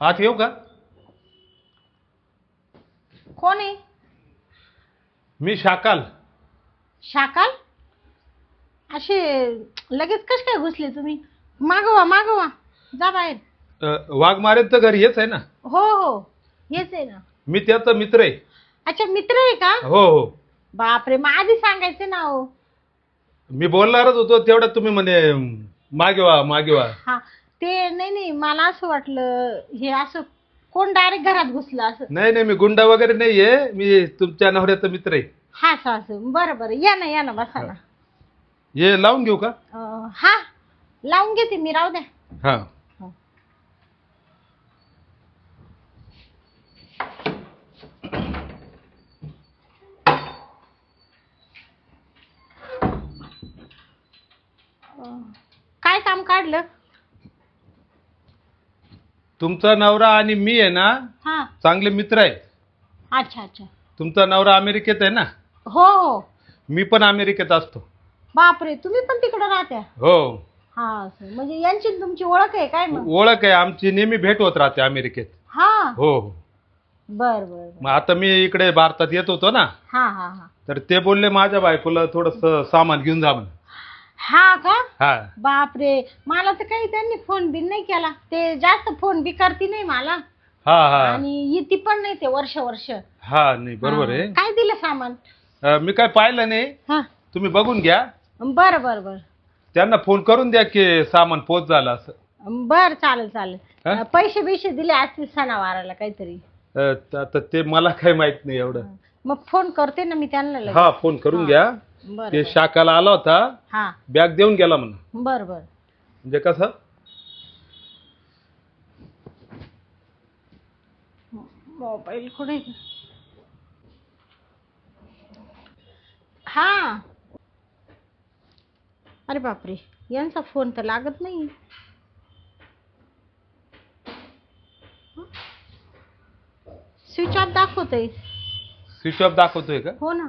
आत येऊ का? कोण? आहे मी शाकाल. शाकाल? असे लगेच कश काय घुसले तुम्ही? मागवा मागवा. जा बाहेर. अ, वाघमारेचं तर घर हेच आहे ना? हो हो. हेच आहे ना. मी त्याचा मित्र आहे. अच्छा मित्र आहे का? हो हो. बापरे मग आधी सांगायचे ना हो. मी बोलणारच होतो तेवढ्यात तुम्ही म्हणे मागे वा मागे वा हा. ते नाही नाही मला असं वाटलं हे असं कोण डायरेक्ट घरात घुसलं असं. नाही नाही मी गुंडा वगैरे नाहीये मी तुमच्या नवऱ्याचा मित्र आहे. हा असं बरं बरं. या ना या ना बसा ना. हे लावून घेऊ का? अं, हा लावून घेते मी राहू द्या. हा. अं, काय काम काढलं? तुमचा नवरा आणि मी आहे ना हा. चांगले मित्र आहे. अच्छा अच्छा. तुमचा नवरा अमेरिकेत आहे ना? हो हो. मी पण अमेरिकेत असतो. बापरे तुम्ही पण तिकडे राहत्या? हो. हा असं. म्हणजे यांची आणि तुमची ओळख आहे काय मग? ओळख आहे. आमची नेहमी भेट होत राहते अमेरिकेत. हा. हो. हो बर बर बर. मग आता मी इकडे भारतात येत होतो ना हा हा हा. तर ते बोलले माझ्या बायकोला थोडस सामान घेऊन जा म्हणे. हा का? हा. बापरे. मला तर काही त्यांनी फोन बिन नाही केला. ते जास्त फोन बी करती नाही मला. हा हा. आणि येती पण नाही ते वर्ष वर्ष. हा नाही बरोबर आहे. काय दिलं सामान? अं, मी काय पाहिलं नाही. हा. तुम्ही बघून घ्या. बर बर बर. त्यांना फोन करून द्या की सामान पोच झालं असं. बर चालेल चालेल? पैसे बिशे दिले असतील सणावाराला काहीतरी. अं, त- आता ते मला काही माहीत नाही एवढं. मग फोन करते ना मी त्यांना लगेच. हा फोन करून घ्या. ते बर. शाकाला आला होता हा. बॅग देऊन गेला म्हणून. बर बर. म्हणजे कसं? मोबाईल कुठे? हा. अरे बापरे यांचा फोन तर लागत नाही. स्विच ऑफ दाखवतोय. स्विच ऑफ दाखवतोय का? हो ना.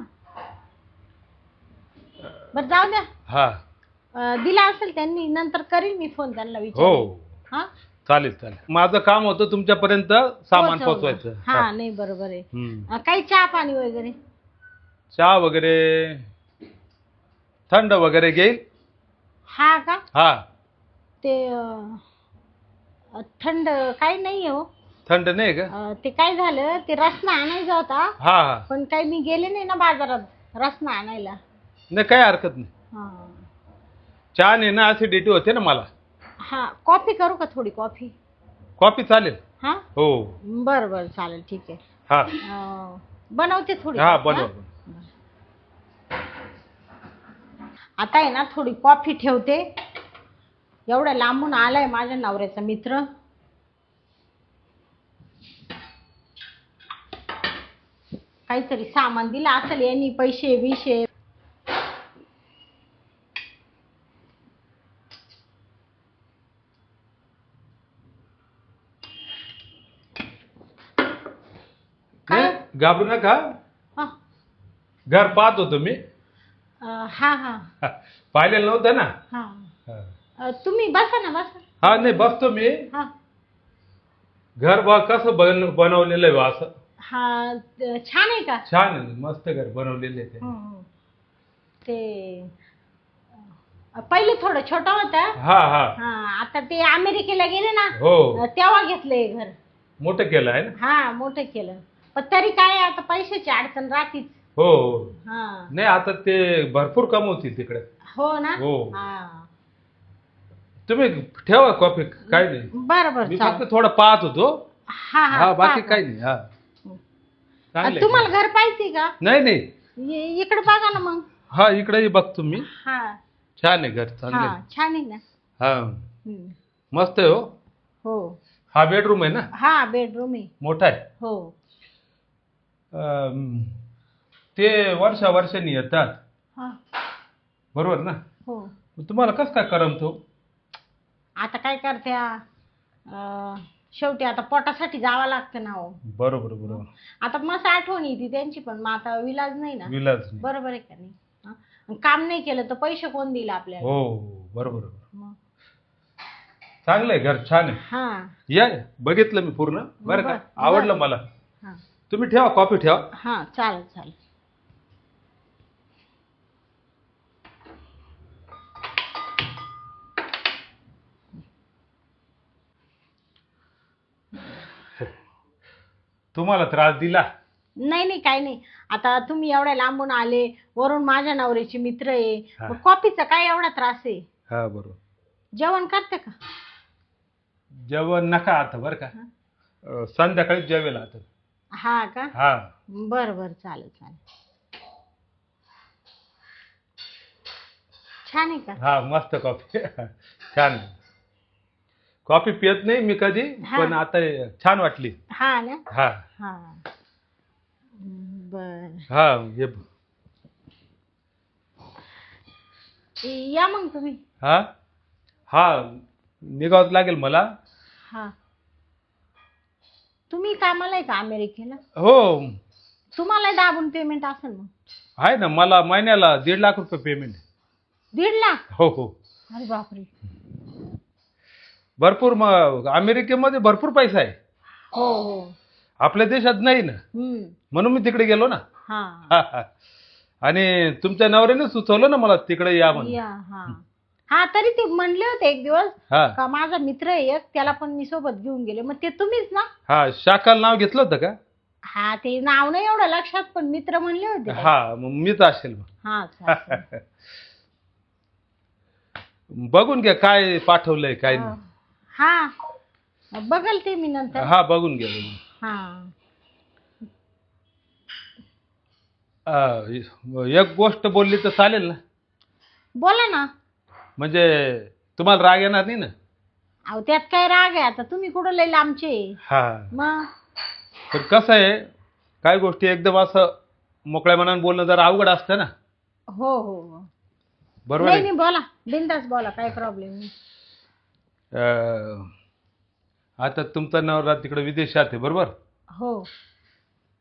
बरं जाऊ द्या. हा. अं, दिला असेल त्यांनी नंतर करीन मी फोन त्यांना विचार हो. हा? चालेल चालेल. माझं काम होतं तुमच्यापर्यंत सामान पोहोचवलं. पोचवायचं हा हा. नाही बरोबर आहे. हम्म. अं, काही चहा पाणी वगैरे? चहा वगैरे थंड वगैरे घेईल. हा का? हा. ते अं, अं, थंड काही नाही हो. थंड नाही का? अं, ते काय झालं ते रसना आणायचा होता. हा हा. पण काही मी गेले नाही ना बाजारात रसना आणायला. नाही काही हरकत नाही. हा. चहा ने ना ऍसिडिटी होते ना मला. हा कॉफी करू का थोडी कॉफी कॉफी चालेल. हा? हो. बरं बरं चालेल ठीक आहे. हा. अं, बनवते थोडी हा बनवा आता आहे ना थोडी कॉफी ठेवते. एवढ्या लांबून आलाय माझ्या नवऱ्याचा मित्र. काहीतरी सामान दिलं असेल यांनी पैसे बिशे काय नाही, घाबरू नका. हा. घर पाहत होतो मी अं, हा हा. हा, पाहिलेलं नव्हतं ना? हा. अं, तुम्ही बसा ना बसा. हा नाही बसतो मी. हा. घर बा कसं बन बनवलेलं आहे बा असं. हा छान आहे का? छान आहे मस्त घर बनवलेलं आहे ते. हं, हं. ते अं, पहिले थोडं छोटं होतं. हा हा. हा आता ते अमेरिकेला गेले ना हो. अं, तेव्हा घेतलंय घर. मोठं केलं आहे ना? हा मोठं केलं. पण तरी काय आता पैशाची अडचण राहतीच. हो हो. हा. नाही आता ते भरपूर कमवतील तिकडे. हो ना? हो. हा. तुम्ही ठेवा कॉफी काय नाही. बरं बरं मी चालेल. फक्त थोडं पाहत होतो. हा हा बाकी चालेल. काही नाही हा. तुम्हाला. घर पाहिजे का? नाही नाही. इ- इकडे बघा ना मग. हा इकडेही बघतो मी. हा. छान आहे घर चांगलं हा आहे. छान आहे ना. हा. हं. मस्त आहे हो. हो. हा बेडरूम आहे ना? हा बेडरूम आहे. मोठा आहे. हो. अं, ते वर्षा वर्षांनी येतात. हा. बरोबर ना? हो. मग तुम्हाला कसं काय करमतो? आता काय करत्या अं, शेवटी आता पोटासाठी जावं लागतं ना हो. बरोबर बरोबर. आता मस्त आठवण येते त्यांची पण मग आता विलाज नाही ना? विलाज नाही. बरोबर आहे का नाही? हा? आणि काम नाही केलं तर पैसे कोण देईल आपल्याला? हो बरोबर बरोबर. मग? चांगलं आहे घर छान आहे. हा. या या. बघितलं मी पूर्ण. बरं का? बरं, आवडलं. मला. तुम्ही ठेवा कॉफी ठेवा. हा चालेल चालेल. तुम्हाला त्रास दिला? नाही नाही काही नाही. आता तुम्ही एवढ्या लांबून आले वरून माझ्या नवऱ्याचे मित्र आहे. मग कॉफीचा काय एवढा त्रास आहे? हा बरोबर. जेवण करते का? जेवण नका आता बरं का. अं, संध्याकाळी जेवेल आता. हा का? हा. बर बर चालेल चालेल. छान आहे का? हा मस्त कॉफी. छान. कॉफी पियत नाही मी कधी हा. पण आता छान वाटली. हा ना? हा. हा. बर. हा हे या मग तुम्ही. हा? हा निघावत लागेल मला. हा. तुम्ही कामाला आहे का अमेरिकेला? हो. तुम्हाला दाबून पेमेंट असेल मग. आहे ना मला महिन्याला दीड लाख रुपये पेमेंट दीड लाख? हो हो. अरे बापरे. भरपूर मग अमेरिकेमध्ये भरपूर पैसा आहे. हो हो. आपल्या देशात नाही ना. हम्म. म्हणून मी तिकडे गेलो ना. हा. आणि तुमच्या नवऱ्याने सुचवलं ना मला तिकडे या म्हणून. या हा. हा तरी ते म्हणले होते एक दिवस हा. का माझा मित्र आहे एक त्याला पण मी सोबत घेऊन गेले. मग ते तुम्हीच ना? हा शाकाल नाव घेतलं होतं का? हा ते नाव नाही एवढं लक्षात पण मित्र म्हणले होते. हा मग मीच असेल मग. हा. बघून घ्या काय पाठवलंय काय नाही. हा बघल ते मी नंतर. हा बघून बघून. हा. अं, एक गोष्ट बोलली तर चालेल ना? बोला ना. म्हणजे तुम्हाला राग येणार नाही ना? अहो त्यात काय राग आहे? आता तुम्ही कुठं लय लांबचे हा. मग? पण कसं आहे काय गोष्टी एकदम असं मोकळ्या मनाने बोलणं जरा अवघड असतं ना? हो हो हो. बरोबर नाही आहे. नाही बोला. बिंदास बोला काही प्रॉब्लेम नाही. अं, आता तुमचा नवरा तिकडे विदेशात आहे बरोबर? हो.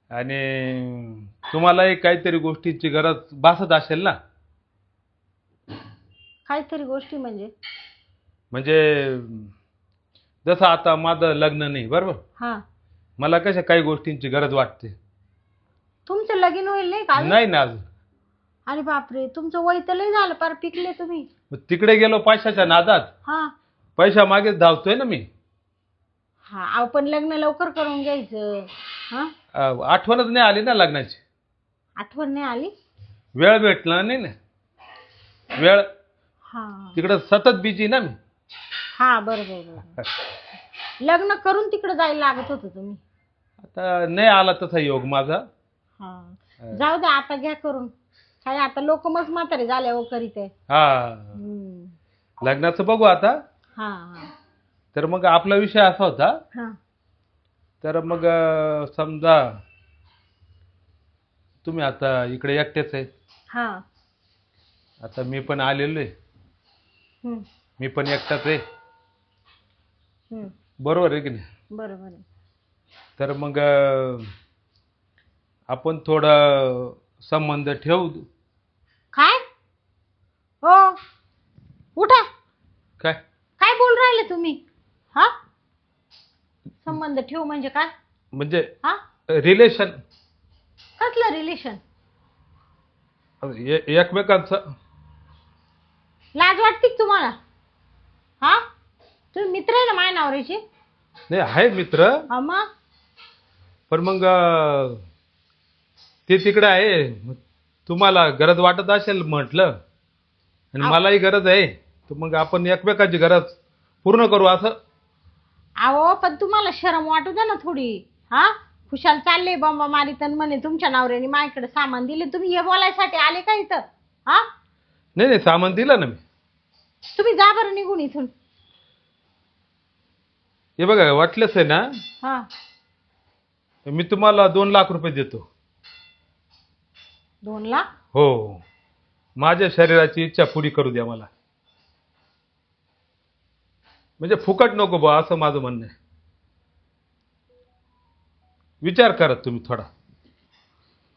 आणि तुम्हालाही काहीतरी गोष्टीची गरज भासत असेल ना? काहीतरी गोष्टी म्हणजे? म्हणजे जसं आता माझं लग्न नाही बरोबर? हा. मला कशा काही गोष्टींची गरज वाटते. तुमचं लगीन होईल नाही का नाही ना अजून. अरे बापरे तुमचं वय तर लय झालं पार पिकले तुम्ही. मग तिकडे गेलो पैशाच्या नादात. हा. पैसा मागेच धावतोय ना मी. हा अहो पण लग्न लवकर करून घ्यायचं. हा? अं, आठवणच नाही आली ना लग्नाची? आठवण नाही आली? वेळ भेटला नाही ना. वेळ हा. तिकडं सतत बिजी ना मी. हा बरोबर बरोबर. लग्न करून तिकडे जायला लागत होतं तुम्ही? आता नाही आला तसा योग माझा. हा. जाऊ द्या आता घ्या करून. काय आता लोक मग म्हातारे झाल्यावर करीत आहे. हा. हम्म. लग्नाचं बघू आता. हा हा. तर मग आपला विषय असा होता. हा. तर मग अं, समजा तुम्ही आता इकडे एकटेच आहे. हा. आता मी पण आलेलो आहे. हम्म. मी पण एकटाच आहे. हम्म. बरोबर आहे की नाही? बरोबर आहे. तर मग अं, आपण थोडं संबंध ठेवू? काय? हो. उठा. काय? काय बोल राहिले तुम्ही? हा? संबंध ठेवू म्हणजे काय? म्हणजे हा? रिलेशन कसलं रिलेशन एकमेकांचं लाज वाटते का तुम्हाला? हा? तुम्ही मित्र आहे ना माझ्या नवऱ्याचे? नाही आहे मित्र. हा मग? पण मग अं, ते तिकडे आहे. तुम्हाला गरज वाटत असेल म्हटलं आणि. मलाही गरज आहे तर मग आपण एकमेकांची गरज पूर्ण करू असं. अहो पण तुम्हाला शरम वाटू द्या ना थोडी. हा? खुशाल चालले बॉम्बा मारीत आणि म्हणे तुमच्या नवऱ्याने माझ्याकडे सामान दिले तुम्ही हे बोलायसाठी आले का इथं? हा? नाही नाही सामान दिलं ना मी. तुम्ही जा बरं निघून इथून. हे बघा वाटलंच आहे ना? हा. मी तुम्हाला दोन लाख रुपये देतो. दोन लाख? हो. माझ्या शरीराची इच्छा पुरी करू द्या मला. म्हणजे फुकट नको बा असं माझं म्हणणं आहे. विचार करा तुम्ही थोडा.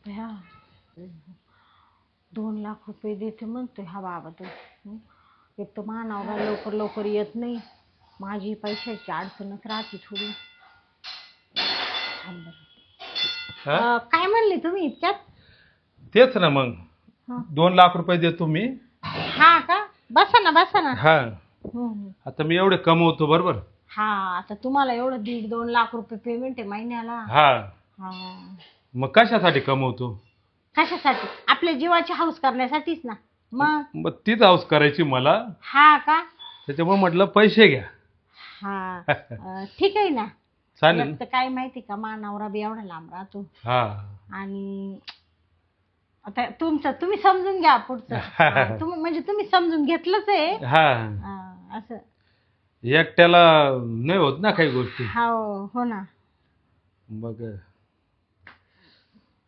ह्या. दोन लाख रुपये देते म्हणतोय हा बाबा तो. हं? एक तर मानावरा लवकर लवकर येत नाही. माझी पैशाची अडचणच राहते थोडी. थांब बरं. हा? अं, काय म्हणले तुम्ही इतक्यात? तेच ना मग. हं. दोन लाख रुपये देतो मी. हा का? बसा ना बसा ना. हा. हम्म. आता मी एवढे कमवतो बरोबर? हा आता तुम्हाला एवढं दीड दोन लाख रुपये पेमेंट आहे महिन्याला. हा. हा. मग कशासाठी कमवतो? कशासाठी? आपल्या जीवाची हाऊस करण्यासाठीच ना. मग? मग तीच हाऊस करायची मला. हा का? त्याच्यामुळे म्हटलं पैसे घ्या. हा. अं, ठीक आहे ना. चालेल. एक तर काय माहिती का? मा नवरा बी एवढा लांब राहतो. हा. आणि आता तुमचं तुम्ही समजून घ्या पुढचं. हा, तुम्ही म्हणजे तुम्ही समजून घेतलंच आहे. हा. असं. एकट्याला नाही होत ना काही गोष्टी. हो हो ना. मग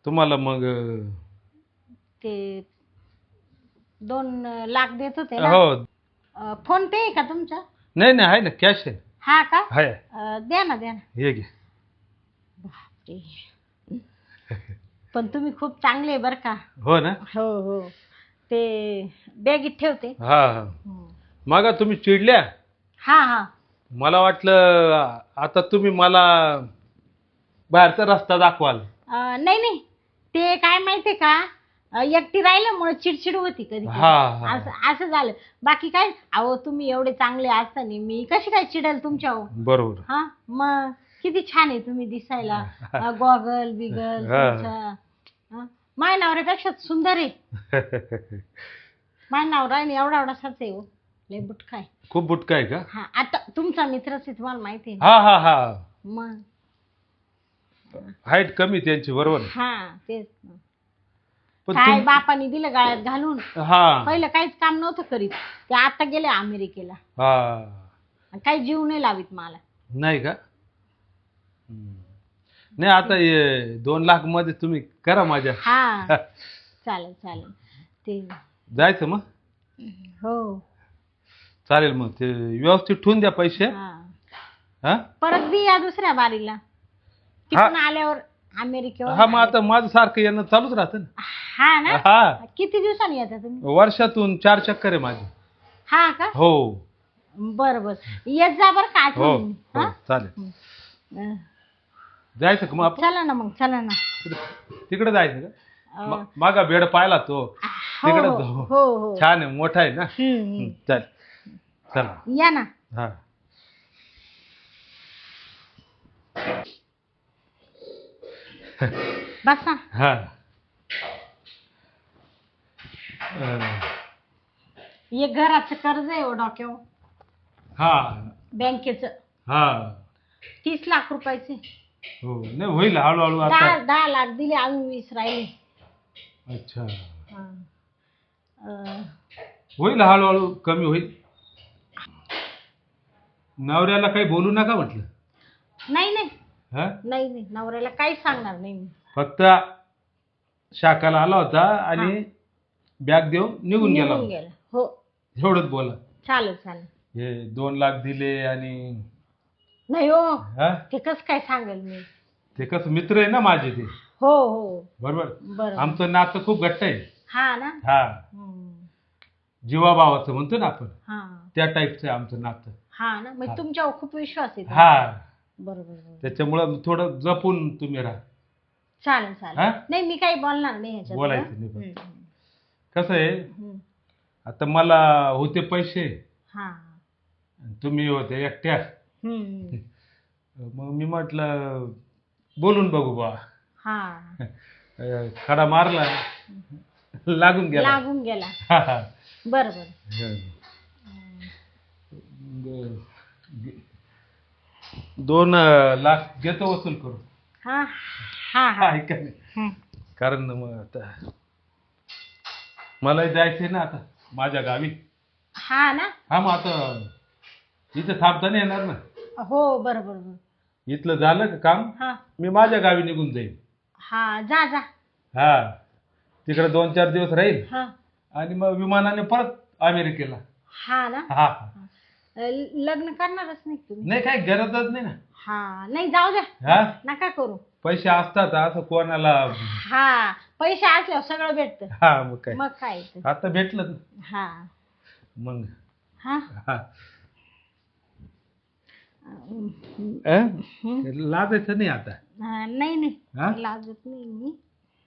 तुम्हाला मग ते दोन लाख देत होते ना? हो. अं, फोन पे आहे का तुमचा? नाही नाही आहे ना कॅश आहे. हा का? आहे. अं, द्या ना द्या ना. हे घे. बापरे. पण तुम्ही खूप चांगले बरं का. हो ना? हो हो. ते बॅगीत ठेवते. हा हा. हं. मग तुम्ही चिडल्या? हा हा. मला वाटलं आता तुम्ही मला बाहेरचा रस्ता दाखवाल. अं, नाही नाही. ते काय माहितीये का? एकटी राहिल्यामुळे चिडचिड होती कधी. हा, हा. असं असं झालं बाकी काय अहो तुम्ही एवढे चांगले असताना मी कशी काय चिडेल तुमच्यावर बरोबर हा मग किती छान आहे तुम्ही दिसायला गॉगल बिगल हा. तुमचा हं? माझ्या नवऱ्यापेक्षा सुंदर आहे माझ्या नवरा आहे ना एवढा एवढासाच आहे हो लय बुटका आहे खूप बुटका आहे का हा आता तुमचा मित्रच आहे तुम्हाला माहिती आहे ना हा हा हा मग हाईट कमी त्यांची बरोबर आहे. हा तेच ना. पण काय तुम- बापाने दिलं गाळ्यात घालून? हा. पहिलं काहीच काम नव्हतं करीत. ते आता गेले अमेरिकेला. हा. आणि काही जीव नाही लावित मला. नाही का? हम्म. नाही आता हे दोन लाखमध्ये तुम्ही करा माझ्या. हा. चालेल चालेल. ते जायचं मग? हो. चालेल मग. ते व्यवस्थित ठेवून द्या पैसे. हा. हा? परत बी या दुसऱ्या बारीला तिथून आल्यावर अमेरिकेवर हा मग आता माझं सारखं येणं चालूच राहतं ना. हा ना? हा. किती दिवसांनी येता तुम्ही? वर्षातून चार चक्कर आहे माझे. हा का? हो. बर बर. येत जा बर का हो हो चालेल. अं, जायचं का मग आपण? चला ना मग चला ना. तिकडे जायचं का? अं, म- मागा बेड पाहिला तो. हो तिकडे हो जाऊ. हो हो. छान आहे मोठा आहे ना? हम्म, हम्म. चल चला. या ना. हा. बसा हा. अं, हे घराचं कर्ज आहे हो डोक्यावर. हा. बँकेचं. हा. तीस लाख रुपयाचे. हो. नाही होईल हळूहळू दहा आता दहा लाख दिले अजून वीस राहिले. अच्छा. हा. अं, होईल हळूहळू कमी होईल. नवऱ्याला काही बोलू नका म्हटलं. नाही नाही. हा? नाही नाही नवऱ्याला काहीच सांगणार नाही मी. फक्त शाखाला आला होता आणि बॅग देऊन निघून गेला निघून गेला. हो. एवढंच बोला. चालेल चालेल. हे दोन लाख दिले आणि नाही हो. हा? ते कसं काय सांगेल मी? ते कसं मित्र आहे ना माझे ते. हो हो. बरोबर? बरं आमचं नातं खूप घट्ट आहे. हा ना? हा. हम्म. जीवाभावाचं म्हणतो ना आपण. हा. त्या टाईपचं आहे आमचं नातं. हा ना? म्हणजे तुमच्यावर खूप विश्वास आहे. हा. बरोबर बरोबर. त्याच्यामुळं थोडं जपून तुम्ही राहा. चालेल हा? चालेल नाही मी काही बोलणार नाही ह्याच्यात बोलायचं नाही. कसं आहे. आता मला होते पैसे. हा. तुम्ही होते एकट्या. मग मी म्हटलं बोलून बघू बा हा. खडा मारला. लागून गेला. लागून गेला. हा, हा. बरं बरं. हं. ग- दोन अं, लाख घेतो वसूल करू हा हा हा. आहे का नाही? हम्म. कारण मग आता मलाही जायचंय ना आता माझ्या गावी. हा ना? हा मग आता इथं थांबता नाही येणार ना. हो बरं बरं बरं इथलं झालं का काम? हा. मी माझ्या गावी निघून जाईल हा जा जा. हा. तिकडे दोन चार दिवस राहील. हा. आणि मग विमानाने परत अमेरिकेला. हा ना? हा. अ, लग्न करणारच नाही तुम्ही. नाही काही गरजच नाही ना. हा नाही जाऊ द्या. हा? नका करू. पैसे असतात असं कोणाला हा पैसे असल्यावर सगळं भेटतं. हा मग काय. मग काय. आता भेटलं ना. हा. मग. हा? हा. अं, अं? लाजायचं नाही आता. नाही हा? नाही लाजत नाही मी.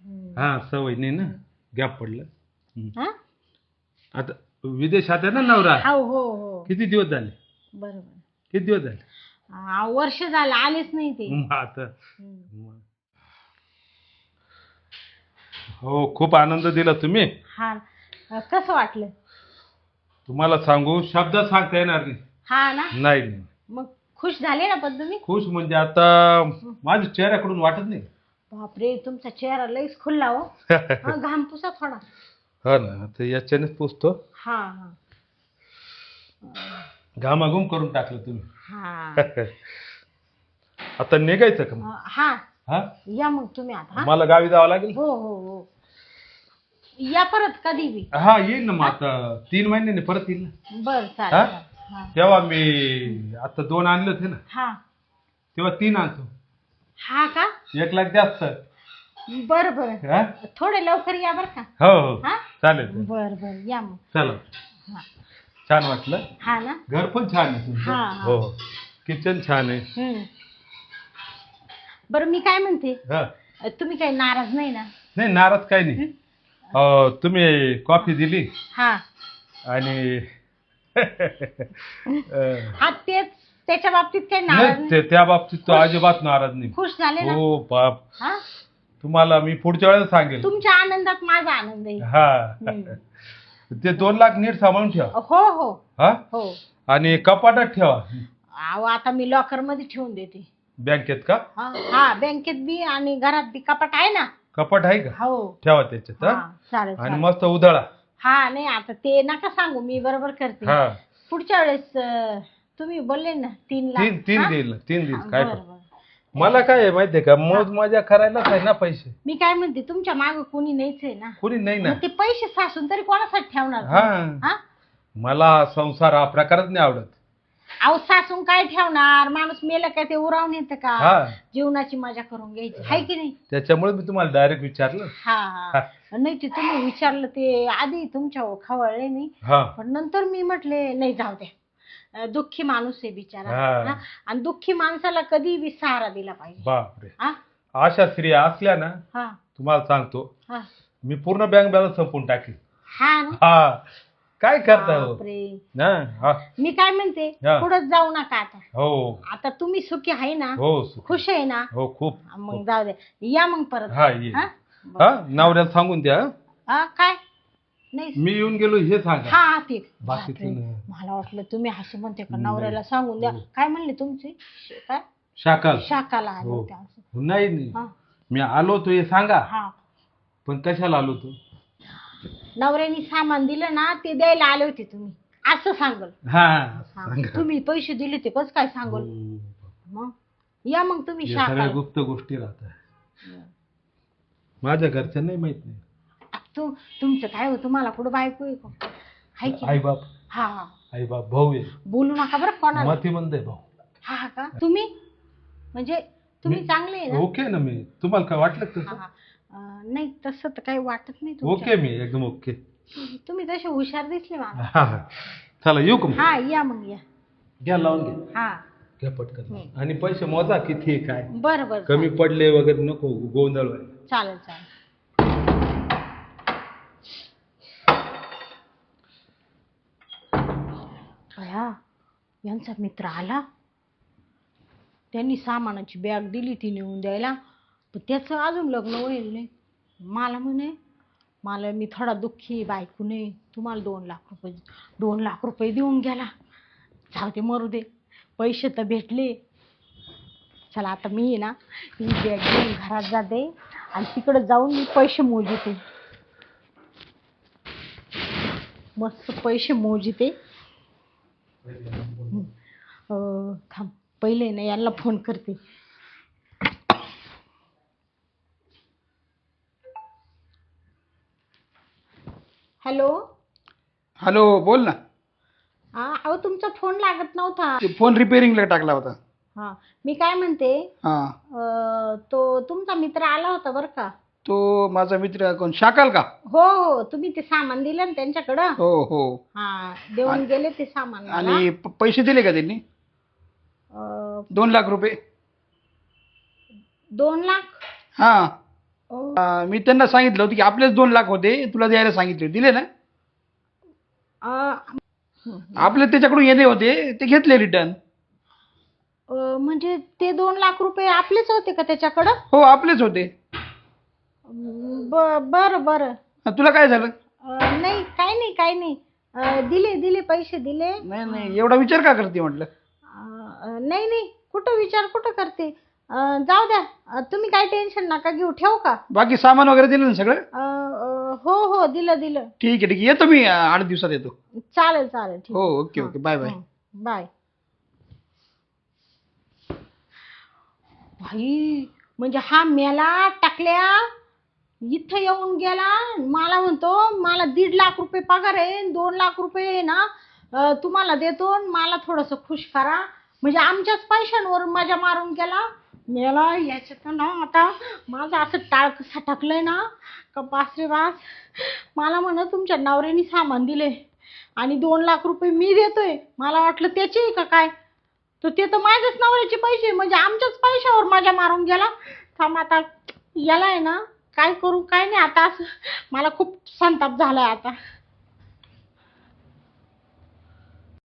हं. सवय नाही ना. गॅप पडलं. हा? आता विदेशात आहे ना नवरा. हो हो हो. किती दिवस झाले? बरोबर. किती दिवस झाले? आ, वर्ष झालं आलेच नाही ते. मग आता हं. हो खूप आनंद दिला तुम्ही. हा अं, कसं वाटलं? तुम्हाला सांगू शब्द सांगता येणार नाही. हा ना? नाही नाही. मग खुश झाले ना पण तुम्ही? खुश म्हणजे आता माझ्या चेहऱ्याकडून वाटत नाही. बापरे तुमचा चेहरा लईच खुल्ला हो. हा, घाम पुसा थोडा. हो ना आता याच्यानेच पुसतो हा हा. घामाघूम करून टाकलं तुम्ही. हा. आता निघायचं का मग? हा. हा? या मग तुम्ही आता हा? मला गावी जावं लागेल? हो हो हो. या परत कधी बी. हा येईल ना मग आता. तीन महिन्याने परत येईल ना. बर हा? चालेल. हा. तेव्हा मी आता दोन आणले होते ना. हा. तेव्हा तीन आणतो. हा का? एक लाख जास्त. बर बर. हा? थोडे लवकर या बर का? हो हो. हा? चालेल. बर बर. या मग. चला. हा. छान वाटलं? हा ना? घर पण छान आहे तुमचं? हा, हा. हो किचन छान आहे. हम्म. बरं मी काय म्हणते? हा. अ, तुम्ही काही नाराज नाही ना? नाही नाराज काही नाही. तुम्ही कॉफी दिली? हा. आणि अं, हा तेच त्याच्या बाबतीत काही नाराज नाही. नाही ते- त्या बाबतीत तो अजिबात नाराज नाही. खुश झाले ना? हो बाप. हा? तुम्हाला मी पुढच्या वेळेला सांगेल. तुमच्या आनंदात माझा आनंद आहे. हा. ते दोन लाख नीट सांभाळून ठेवा. हो हो. हा? हो. आणि कपाटात ठेवा. अहो आता मी लॉकरमध्ये ठेवून देते. बँकेत का? हा हा, बँकेत बी आणि घरात बी कपाट आहे ना? कपाट आहे का? हो. ठेवा त्याच्यात हा? हा चालेल आणि चालेल. मस्त उधळा. हा नाही आता ते नका सांगू मी बरोबर करते. हा. पुढच्या वेळेस अं, तुम्ही बोलले ना तीन लाख तीन तीन हा? देईल तीन देईल काय बरं, पण बरं. मला काय आहे माहितीये का? मौज मजा करायलाच आहे ना पैसे. मी काय म्हणते तुमच्या माग कोणी नाहीच आहे ना. कोणी नाही ना. मग ते पैसे सासून तरी कोणासाठी ठेवणार हा. हा? मला संसार हा प्रकारच नाही आवडत. अहो सासून काय ठेवणार? माणूस मेलं काय ते उरावून येतं का? हा. जीवनाची मजा करून घ्यायची. हाय की नाही? त्याच्यामुळे मी तुम्हाला डायरेक्ट विचारलं. हा. नाही ते तुम्ही विचारलं ते आधी तुमच्या खवळले नाही. हा. पण नंतर मी म्हटले नाही जाऊ द्या. दुःखी माणूस आहे बिचारा. हा. आणि दुःखी माणसाला कधी बी सहारा दिला पाहिजे. बापरे. हा? अशा स्त्रिया असल्या ना हा. तुम्हाला सांगतो हा. मी पूर्ण बँक बॅलन्स संपून टाकेल. हा ना? हा. काय करता हो? बापरे. ना हा. मी काय म्हणते हा. पुढे जाऊ नका आता. हो. आता तुम्ही सुखी आहे ना? हो सुख. खुश आहे ना? हो खूप. मग जाऊ दे. या मग परत. हा ये. हा? हा? नवऱ्याला सांगून द्या हं? हा, काय? नाही मी येऊन गेलो हे सांगा. हा ते बापरे. नाही. मला वाटलं तुम्ही असे म्हणते का नाही. नवऱ्याला सांगून द्या. हो. काय म्हणले तुमचे? काय? शाकाल. शाकाला आले हो. होते असं. नाही नाही. हा. मी आलो तो हे सांगा. हा. पण कशाला आलो तो नवऱ्याने सामान दिलं ना ते द्यायला आले होते तुम्ही. असं सांगल. हा हा. सांगा. तुम्ही पैसे दिले ते कसं काय हो. सांगल मग? या मग तुम्ही या सगळ्या शाकाला गुप्त गोष्टी राहतात. माझ्या घरच्या नाही माहीत नाही. तू तुमचं काय हो तुम्हाला कुठं बायको आहे का? आई बाप हा हा. आई बाप भाऊ आहे. बोलू नका बरं कोणाला. मतिमंद आहे भाऊ. हा हा का? तुम्ही? म्हणजे तुम्ही मी- चांगले आहे ना? ओके ना मी. तुम्हाला काय वाटलं का हा, तसं? हा. अं, नाही तसं तर काही वाटत नाही तुमच्या. ओके मी एकदम ओके. तुम्ही तसे हुशार दिसले मला. हा हा. चला येऊ का मग? हा या मग या. घ्या लावून घ्या. हा. घ्या पटकन. हम्म. आणि पैसे मोजा किती आहे काय. बरं बरं कमी पडले वगैरे नको गोंधळ व्हायला. चालेल चालेल. अया यांचा मित्र आला. त्यांनी सामानाची बॅग दिली ती नेऊन द्यायला. पण त्याचं अजून लग्न होईल नाही. मला म्हणे मला मी थोडा दुःखी आहे, बायकोने तुम्हाला दोन लाख रुपये दोन लाख रुपये देऊन गेला. जाऊ दे मरू दे. पैसे तर भेटले. चला आता मी आहे ना ही बॅग घेऊन घरात जाते आणि तिकडे जाऊन मी पैसे मोजते. मस्त पैसे मोजते. अं, थांब. पहिले ना यांना फोन करते. हॅलो हॅलो बोल ना. हा अहो तुमचा फोन लागत नव्हता. ते फोन रिपेअरिंगला टाकला होता. हा. मी काय म्हणते? हां. अं, तो तुमचा मित्र आला होता बरं का? तो माझा मित्र कोण? शाकाल का? हो हो. तुम्ही ते सामान दिलं ना त्यांच्याकडं? हो हो. हा देऊन गेले ते सामान मला. आणि प- पैसे दिले का त्यांनी? अं, दोन लाख रुपये. दोन लाख? हा. अं, अं, मी त्यांना सांगितलं होतं की आपलेच दोन लाख होते तुला द्यायला सांगितले. दिले ना? अं, आपले त्याच्याकडून येणे होते ते घेतले रिटर्न. अं, म्हणजे ते दोन लाख रुपये आपलेच होते का त्याच्याकडं? हो आपलेच होते. ब- बरं तुला काय झालं? अं, नाही काय नाही काय नाही. अं, दिले दिले पैसे दिले. नाही नाही एवढा विचार का करते म्हटलं? अं, नाही नाही कुठं विचार कुठं करते? अं, जाऊ द्या. अं, तुम्ही काय टेन्शन नका घेऊ ठेवू का? बाकी सामान वगैरे दिलं ना सगळं? अं, अं, हो हो दिलं दिलं. ठीक आहे ठीक आहे. येतो मी अं, आठ दिवसात येतो. चालेल चालेल ठीक हो okay okay. Bye bye. Bye. भाई म्हणजे हा मेला टाकल्या? इथं येऊन गेला मला म्हणतो मला दीड लाख रुपये पगार आहे दोन लाख रुपये आहे ना अं, तुम्हाला देतो आणि मला थोडंसं खुश करा. म्हणजे आमच्याच पैशांवर माझ्या मारून गेला. मेला याच्यात ना आता माझं असं टाळक सटकलंय ना का बास रे बास. मला म्हण तुमच्या नवऱ्याने सामान दिले आणि दोन लाख रुपये मी देतोय. मला वाटलं त्याचे आहे का काय? तर ते तर माझ्याच नवऱ्याचे पैसे म्हणजे आमच्याच पैशावर माझ्या मारून गेला. थांब आता याला आहे ना काय करू काय नाही. आता असं मला खूप संताप झालाय आता.